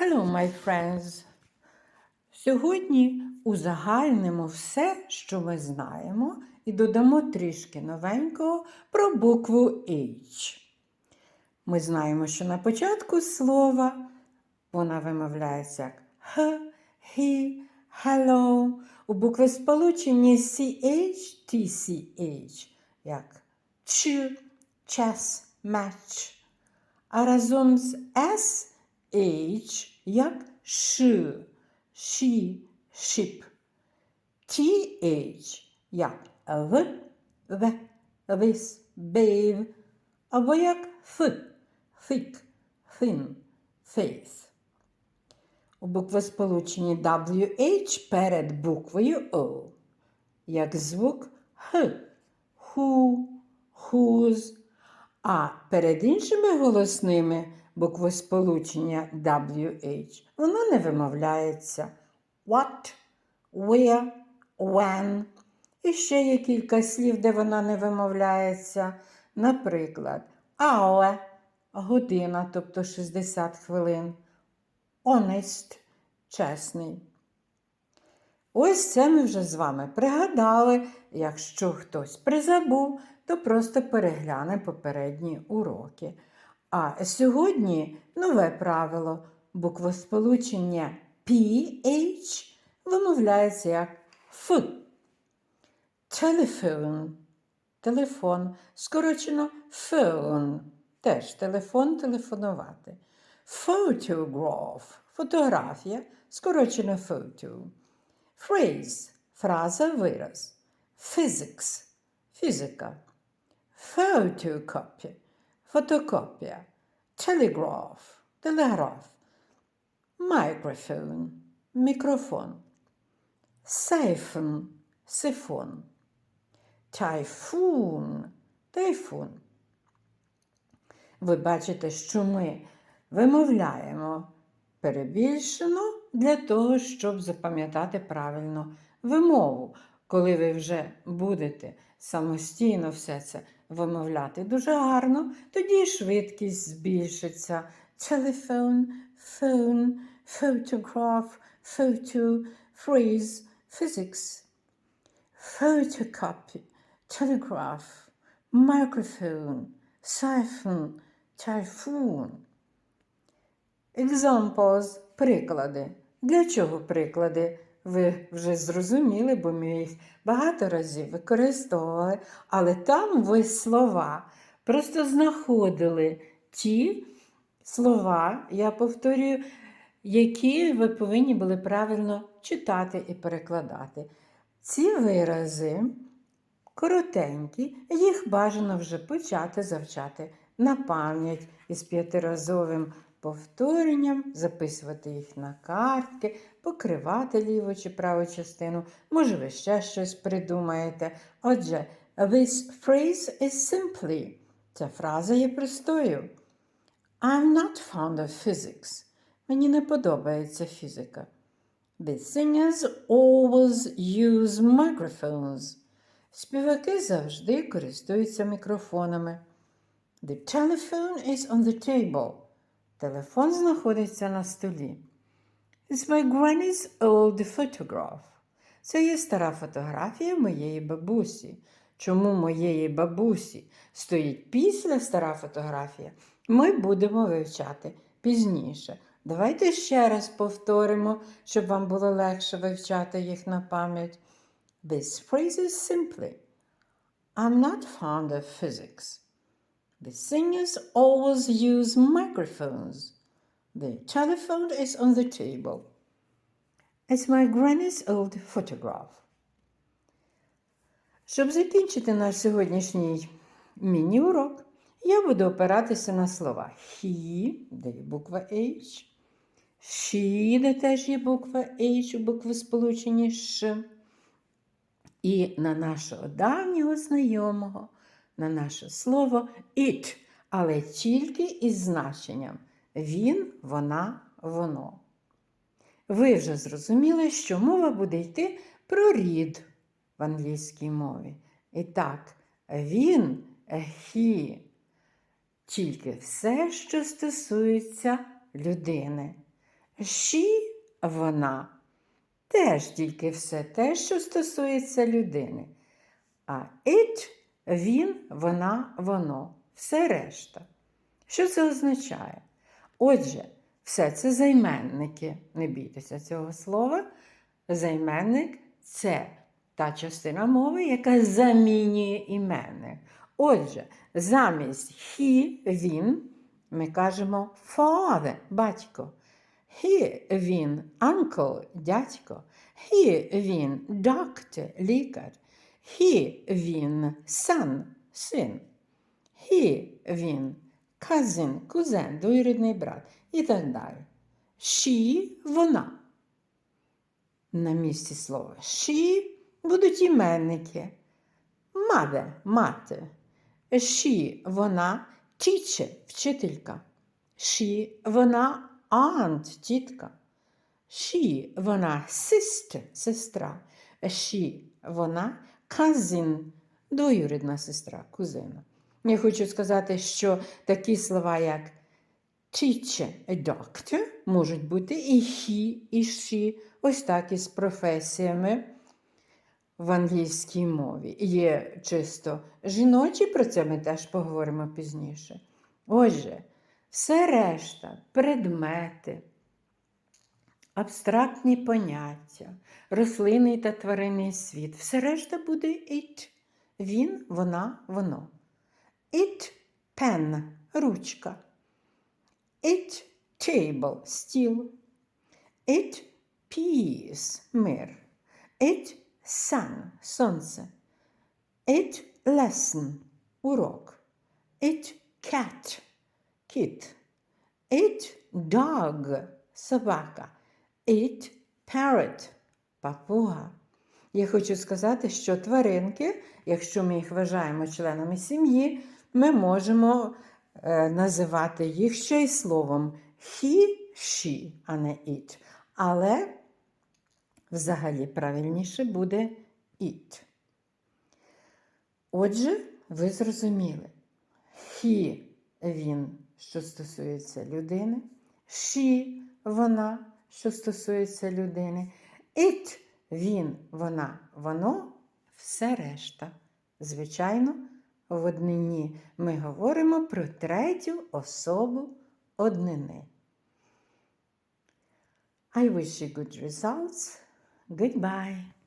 Hello, my friends! Сьогодні узагальнимо все, що ми знаємо, і додамо трішки новенького про букву H. Ми знаємо, що на початку слова вона вимовляється як Х, He, Hello. У буквосполученні CH, TCH, як Ч, Chess, Match. А разом з S, H, як Ш, She, Ship. TH, як В, В, This, Bathe, або як Ф, Thick, Thin, Faith. У буквосполученні WH перед буквою O, як звук Х, Who, Whose, а перед іншими голосними буквосполучення WH воно не вимовляється what, where, when. І ще є кілька слів, де вона не вимовляється. Наприклад, hour – година, тобто 60 хвилин. Honest – чесний. Ось це ми вже з вами пригадали. Якщо хтось призабув, то просто перегляне попередні уроки. А сьогодні нове правило буквосполучення PH вимовляється як Ф. Telephone – телефон, скорочено phone – теж телефон телефонувати. Photograph – фотографія, скорочено photo. Phrase – фраза, вираз. Physics – фізика. Photocopy – фотокопія. Telegraph – телеграф. Microphone – мікрофон. Siphon – сифон. Typhoon – тайфун. Ви бачите, що ми вимовляємо перебільшено для того, щоб запам'ятати правильно вимову. Коли ви вже будете самостійно все це вимовляти дуже гарно, тоді швидкість збільшиться. Telephone, phone, photograph, photo, phrase, physics. Photocopy, telegraph, microphone, siphon, typhoon. Examples – приклади. Для чого приклади? Ви вже зрозуміли, бо ми їх багато разів використовували, але там ви слова просто знаходили ті слова, я повторюю, які ви повинні були правильно читати і перекладати. Ці вирази коротенькі, їх бажано вже почати завчати на пам'ять із п'ятиразовим повторенням, записувати їх на картки, покривати ліву чи праву частину. Може, ви ще щось придумаєте. Отже, this phrase is simply. Ця фраза є простою. I'm not fond of physics. Мені не подобається фізика. The singers always use microphones. Співаки завжди користуються мікрофонами. The telephone is on the table. Телефон знаходиться на столі. It's my granny's old photograph. Це є стара фотографія моєї бабусі. Чому моєї бабусі стоїть після стара фотографія, ми будемо вивчати пізніше. Давайте ще раз повторимо, щоб вам було легше вивчати їх на пам'ять. This phrase is simply I'm not fond of physics. The singers always use microphones. The telephone is on the table. It's my granny's old photograph. Щоб закінчити наш сьогоднішній міні-урок, я буду опиратися на слова he, де є буква H, she, де теж є буква H букви сполучені Ш, і на нашого давнього знайомого, на наше слово it, але тільки із значенням він, вона, воно. Ви вже зрозуміли, що мова буде йти про рід в англійській мові. І так, він, he, тільки все, що стосується людини. She – вона. Теж тільки все те, що стосується людини. А it – він, вона, воно. Все решта. Що це означає? Отже, все це займенники. Не бійтеся цього слова. Займенник це та частина мови, яка замінює іменник. Отже, замість he, він, ми кажемо father, батько. He, він, uncle, дядько. He, він, doctor, лікар. He, він, son, син. He, він, cousin, кузен, двоюрідний брат і так далі. She, вона. На місці слова she будуть іменники. Mother – мати. She – вона teacher – вчителька. She – вона aunt – тітка. She – вона sister – сестра. She – вона cousin – двоюрідна сестра, кузина. Я хочу сказати, що такі слова, як і doctor можуть бути і he, і she, ось так із професіями в англійській мові. Є чисто жіночі, про це ми теж поговоримо пізніше. Отже, все решта, предмети, абстрактні поняття, рослинний та тваринний світ, все решта буде it. Він, вона, воно. It pen ручка. It table стіл. It peace мир. It sun сонце. It lesson урок. It cat кіт. It dog собака. It parrot папуга. Я хочу сказати, що тваринки, якщо ми їх вважаємо членами сім'ї, ми можемо е, називати їх ще й словом he, she, а не it. Але взагалі правильніше буде it. Отже, ви зрозуміли, he він, що стосується людини, she вона, що стосується людини, it він, вона, воно, все решта. Звичайно, в однині ми говоримо про третю особу однини. I wish you good results. Goodbye.